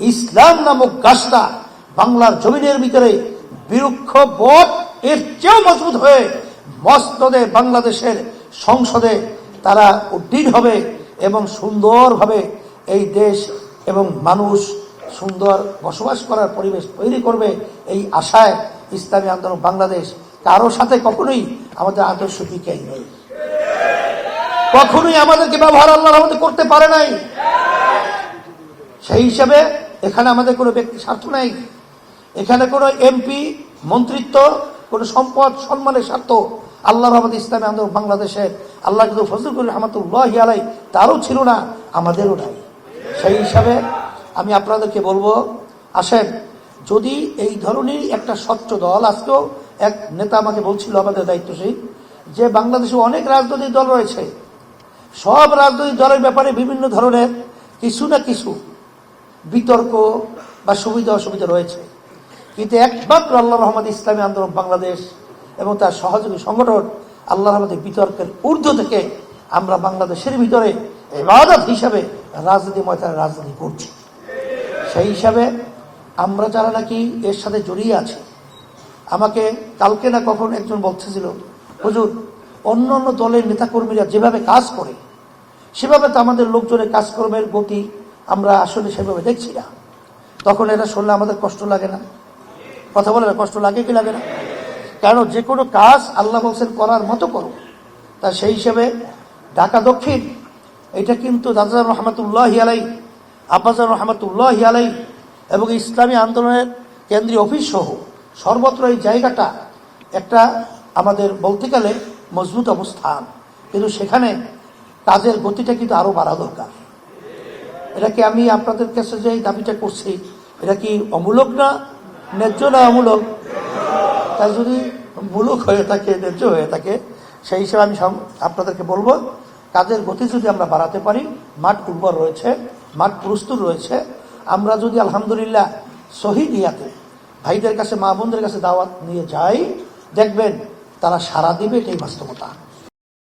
ইসলাম নামক গাছটা বাংলার জমিনের ভিতরে বিরুক্ষ বট এর চেয়েও মজবুত হয়ে মস্তদে বাংলাদেশের সংসদে তারা উদ্দীন হবে এবং সুন্দরভাবে এই দেশ এবং মানুষ সুন্দর বসবাস করার পরিবেশ তৈরি করবে এই আশায় ইসলামী আন্দোলন বাংলাদেশ কারও সাথে কখনোই আমাদের আদর্শ বিকাই নেই। কখনোই আমাদেরকে ব্যবহার আল্লাহ আমাদের করতে পারে নাই। সেই হিসাবে এখানে আমাদের কোনো ব্যক্তি স্বার্থ নাই। এখানে কোনো এমপি, মন্ত্রিত্ব, কোনো সম্পদ, সম্মানের স্বার্থ আল্লাহ রহমদ ইসলামী আন্দোলন বাংলাদেশের আল্লাহ কিন্তু ফজলুল রহমতুল্লাহ আলাই তারও ছিল না, আমাদেরও নাই। সেই হিসাবে আমি আপনাদেরকে বলব, আসেন, যদি এই ধরনের একটা স্বচ্ছ দল, আজকেও এক নেতা আমাকে বলছিল আমাদের দায়িত্বশীল, যে বাংলাদেশে অনেক রাজনৈতিক দল রয়েছে। সব রাজনৈতিক দলের ব্যাপারে বিভিন্ন ধরনের কিছু না কিছু বিতর্ক বা সুবিধা অসুবিধা রয়েছে। কিন্তু একমাত্র আল্লাহ রহমদ ইসলামী আন্দোলন বাংলাদেশ এবং তার সহযোগী সংগঠন আল্লাহ রহমদের বিতর্কের ঊর্ধ্ব থেকে আমরা বাংলাদেশের ভিতরে ইবাদত হিসাবে রাজনীতি ময়দানে রাজনীতি করছি। সেই হিসাবে আমরা যারা নাকি এর সাথে জড়িয়ে আছি, আমাকে কালকে না কখন একজন বলতেছিল, হুজুর, অন্য অন্য দলের নেতাকর্মীরা যেভাবে কাজ করে, সেভাবে তো আমাদের লোকজনের কাজকর্মের গতি আমরা আসলে সেভাবে দেখছি না। তখন এটা শুনলে আমাদের কষ্ট লাগে না। কথা বলে কষ্ট লাগে কি লাগে না? কেন? যে কোনো কাজ আল্লাহ বলছেন করার মতো করো। তা সেই হিসেবে ঢাকা দক্ষিণ, এটা কিন্তু দাদা রহমতুল্লাহ আলাই আব্বাজান রহমতুল্লাহ আলাই এবং ইসলামী আন্দোলনের কেন্দ্রীয় অফিস সহ সর্বত্র এই জায়গাটা একটা আমাদের বলতে গেলে মজবুত অবস্থান। কিন্তু সেখানে কাজের গতিটা কিন্তু আরও বাড়া দরকার। এটা কি আমি আপনাদের কাছে যে দাবিটা করছি এটা কি অমূলক না ন্যায্য না অমূলক? তাই যদি মূলক হয়ে থাকে, ন্যায্য হয়ে থাকে, সেই হিসেবে আমি আপনাদেরকে বলব, কাজের গতি যদি আমরা বাড়াতে পারি, মাঠ উর্বর রয়েছে, মাঠ প্রস্তুত রয়েছে, আমরা যদি আলহামদুলিল্লাহ শহীদ ইয়াতে ভাইদের কাছে, মা বোনদের কাছে দাওয়াত নিয়ে যাই, দেখবেন তারা সারা দিবে এটাই বাস্তবতা।